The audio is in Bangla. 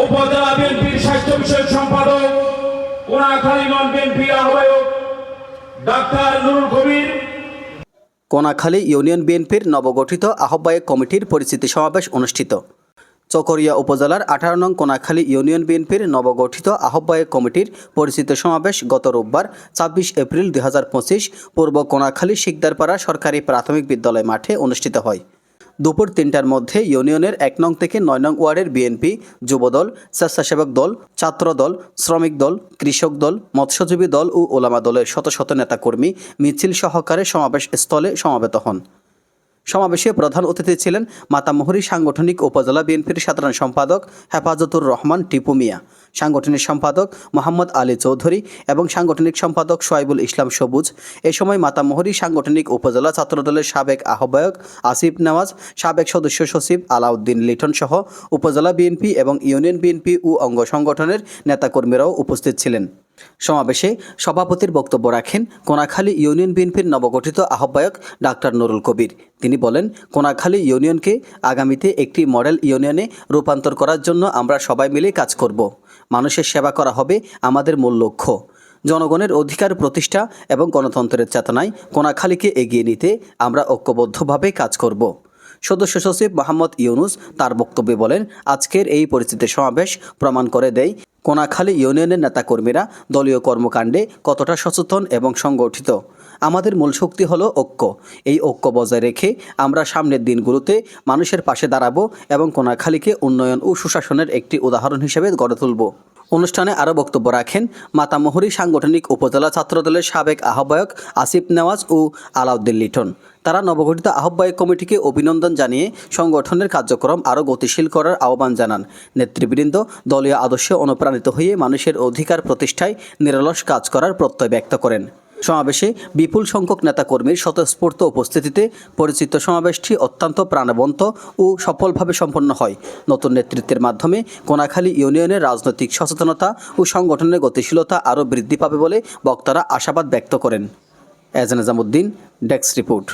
উপজেলা বিএনপির স্বাস্থ্য বিষয়ক সম্পাদক, কোনাখালী নন বিএনপির আহ্বায়ক, ডাক্তার নুরুল কবির। কোনাখালী ইউনিয়ন বিএনপির নবগঠিত আহ্বায়ক কমিটির পরিচিতি সমাবেশ অনুষ্ঠিত। চকরিয়া উপজেলার আঠারো নং কোনাখালী ইউনিয়ন বিএনপির নবগঠিত আহ্বায়ক কমিটির পরিচিতি সমাবেশ গত রোববার, ছাব্বিশ এপ্রিল দু হাজার পঁচিশ, পূর্ব কোনাখালী শিকদারপাড়া সরকারি প্রাথমিক বিদ্যালয় মাঠে অনুষ্ঠিত হয়। দুপুর তিনটার মধ্যে ইউনিয়নের এক নং থেকে নয় নং ওয়ার্ডের বিএনপি, যুবদল, স্বেচ্ছাসেবক দল, ছাত্র দল, শ্রমিক দল, কৃষক দল, মৎস্যজীবী দল ও ওলামা দলের শত শত নেতাকর্মী মিছিল সহকারে সমাবেশ স্থলে সমাবেত হন। সমাবেশে প্রধান অতিথি ছিলেন মাতামহুরী সাংগঠনিক উপজেলা বিএনপির সাধারণ সম্পাদক হেফাজতুর রহমান টিপু মিয়া, সাংগঠনিক সম্পাদক মোহাম্মদ আলী চৌধুরী এবং সাংগঠনিক সম্পাদক সোয়াইবুল ইসলাম সবুজ। এ সময় মাতামহুরী সাংগঠনিক উপজেলা ছাত্রদলের সাবেক আহ্বায়ক আসিফ নওয়াজ, সাবেক সদস্য সচিব আলাউদ্দিন লিটন সহ উপজেলা বিএনপি এবং ইউনিয়ন বিএনপি ও অঙ্গ সংগঠনের নেতাকর্মীরাও উপস্থিত ছিলেন। সমাবেশে সভাপতির বক্তব্য রাখেন কোনাখালী ইউনিয়ন বিএনপির নবগঠিত আহ্বায়ক ডাক্তার নুরুল কবির। তিনি বলেন, কোনাখালী ইউনিয়নকে আগামীতে একটি মডেল ইউনিয়নে রূপান্তর করার জন্য আমরা সবাই মিলে কাজ করব। মানুষের সেবা করা হবে আমাদের মূল লক্ষ্য। জনগণের অধিকার প্রতিষ্ঠা এবং গণতন্ত্রের চেতনায় কোনাখালীকে এগিয়ে নিতে আমরা ঐক্যবদ্ধভাবে কাজ করব। সদস্য সচিব মোহাম্মদ ইউনুস তার বক্তব্যে বলেন, আজকের এই পরিস্থিতির সমাবেশ প্রমাণ করে দেয় কোনাখালী ইউনিয়নের নেতাকর্মীরা দলীয় কর্মকাণ্ডে কতটা সচেতন এবং সংগঠিত। আমাদের মূল শক্তি হলো ঐক্য। এই ঐক্য বজায় রেখে আমরা সামনের দিনগুলোতে মানুষের পাশে দাঁড়াবো এবং কোনাখালীকে উন্নয়ন ও সুশাসনের একটি উদাহরণ হিসেবে গড়ে তুলব। অনুষ্ঠানে আরও বক্তব্য রাখেন মাতামহরি সাংগঠনিক উপজেলা ছাত্রদলের সাবেক আহ্বায়ক আসিফ নেওয়াজ ও আলাউদ্দিন লিটন। তারা নবগঠিত আহ্বায়ক কমিটিকে অভিনন্দন জানিয়ে সংগঠনের কার্যক্রম আরও গতিশীল করার আহ্বান জানান। নেতৃবৃন্দ দলীয় আদর্শে অনুপ্রাণিত হয়ে মানুষের অধিকার প্রতিষ্ঠায় নিরলস কাজ করার প্রত্যয় ব্যক্ত করেন। সমাবেশে বিপুল সংখ্যক নেতাকর্মীর স্বতঃস্ফূর্ত উপস্থিতিতে পরিচিত সমাবেশটি অত্যন্ত প্রাণবন্ত ও সফলভাবে সম্পন্ন হয়। নতুন নেতৃত্বের মাধ্যমে কোনাখালী ইউনিয়নের রাজনৈতিক সচেতনতা ও সংগঠনের গতিশীলতা আরও বৃদ্ধি পাবে বলে বক্তারা আশাবাদ ব্যক্ত করেন। এজান নিজামুদ্দিন, ডেস্ক রিপোর্ট।